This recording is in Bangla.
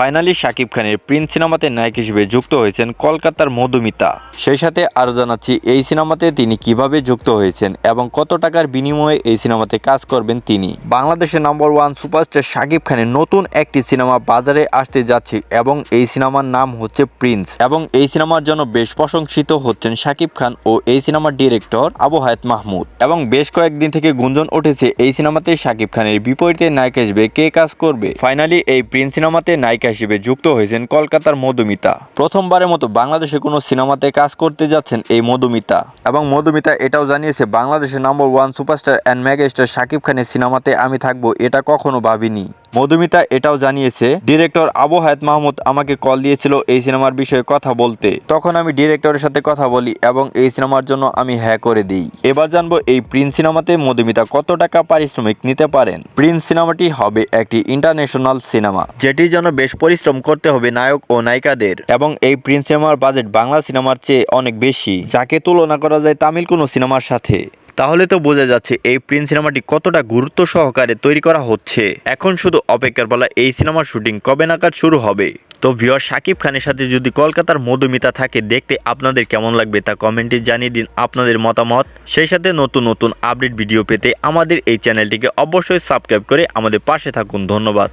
ফাইনালি শাকিব খানের প্রিন্স সিনেমাতে নায়ক হিসেবে যুক্ত হয়েছেন কলকাতার মধুমিতা সেই সাথে আরও জানাচ্ছি, এই সিনেমাতে তিনি কীভাবে যুক্ত হয়েছেন এবং কত টাকার বিনিময়ে এই সিনেমাতে কাজ করবেন তিনি? বাংলাদেশের নম্বর ওয়ান সুপারস্টার শাকিব খানের নতুন একটি সিনেমা বাজারে আসতে যাচ্ছে এবং এই সিনেমার নাম হচ্ছে প্রিন্স এবং এই সিনেমার জন্য বেশ প্রশংসিত হচ্ছেন শাকিব খান ও এই সিনেমার ডিরেক্টর আবু হায়াত মাহমুদ। এবং বেশ কয়েকদিন থেকে গুঞ্জন উঠেছে, এই সিনেমাতে শাকিব খানের বিপরীতে নায়িকা হিসেবে কে কাজ করবে? ফাইনালি এই প্রিন্স সিনেমাতে নায়িকা হিসেবে যুক্ত হয়েছেন কলকাতার মধুমিতা। প্রথমবারের মতো বাংলাদেশে কোনো সিনেমাতে কাজ করতে যাচ্ছেন এই মধুমিতা। এবং মধুমিতা এটাও জানিয়েছে, বাংলাদেশের number one superstar and megastar Shakib খানের সিনেমাতে আমি থাকব, এটা কখনো ভাবিনি। মধুমিতা এটাও জানিয়েছে, ডিরেক্টর আবু হায়াত মাহমুদ আমাকে কল দিয়েছিল এই সিনেমার বিষয়ে কথা বলতে। তখন আমি ডিরেক্টরের সাথে কথা বলি এবং এই সিনেমার জন্য আমি হ্যাঁ করে দিই। এবার জানব এই প্রিন্স সিনেমাতে মধুমিতা কত টাকা পারিশ্রমিক নিতে পারেন? প্রিন্স সিনেমাটি হবে একটি ইন্টারন্যাশনাল সিনেমা যেটির জন্য বেশ পরিশ্রম করতে হবে নায়ক ও নায়িকাদের এবং এই প্রিন্স সিনেমার বাজেট বাংলা সিনেমার চেয়ে অনেক বেশি। যাকে তুলনা করা যায় তামিল কোনো সিনেমার সাথে। তাহলে তো বোঝা যাচ্ছে এই প্রিন্স সিনেমাটি কতটা গুরুত্ব সহকারে তৈরি করা হচ্ছে। এখন শুধু অপেক্ষার বলা এই সিনেমার শুটিং কবে নাগাদ শুরু হবে? তো ভিওর শাকিব খানের সাথে যদি কলকাতার মধুমিতা থাকে, দেখতে আপনাদের কেমন লাগবে তা কমেন্টে জানিয়ে দিন আপনাদের মতামত। সেই সাথে নতুন নতুন আপডেট ভিডিও পেতে আমাদের এই চ্যানেলটিকে অবশ্যই সাবস্ক্রাইব করে আমাদের পাশে থাকুন। ধন্যবাদ।